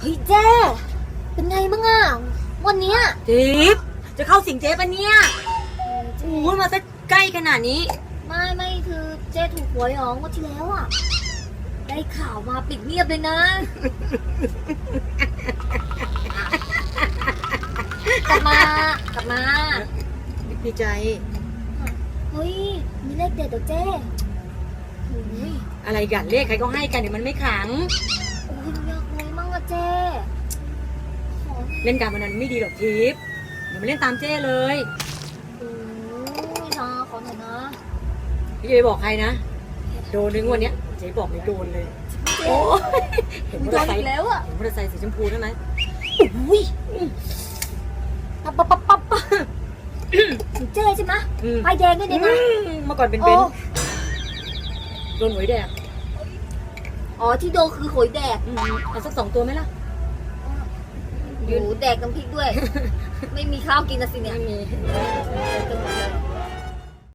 เฮ้ยเจ้เป็นไงบ้างอะวันเนี้ยทิพย์จะเข้าสิงเจ๊ปะเนี่ยโอ้ยมาซะใกล้ขนาดนี้ ไม่ไม่คือเจ้ถูกหวยหรองวันที่แล้วอะได้ข่าวมาปิดเงียบเลยนะกลับมากลับมาดีใจ เฮ้ยมีเลขเด็ดเดี๋ยวเจ้โอ้ยอะไรกันเลขใครก็ให้กันเดี๋ยวมันไม่ขัง โอ้ยอยากรวยมั่งอะเจ้ขอ เล่นการพนันไม่ดีหรอกทิพย์เดี๋ยวมาเล่นตามเจ้เลยโอ้ยนะขอหน่อยนะพี่จะไปบอกใครนะโดนนึงวันเนี้ยเจ๊บอกไม่โดนเลยเจ้โอ้ยเห็นมอโดเตอนร์ไซอีค์กแล้วอะเห็นมอเตอร์ไซค์สีชมพูใช่ไหมอุ้ยปั๊บปั๊บปั๊บปั๊บปั๊บถึงเจ้ใช่ไหมอืมไฟแดงด้วยเนี่ยนะอืมเมื่อก่อนเป็นโอ้เบนซ์โดนหวยแดกอ๋อที่โดนคือหอยแดกอืมเอาสักสองตัวไหมล่ะ โอ้โหแดกน้ำพริกด้วย ไม่มีข้าวกินนะสิเนี่ย ไม่มี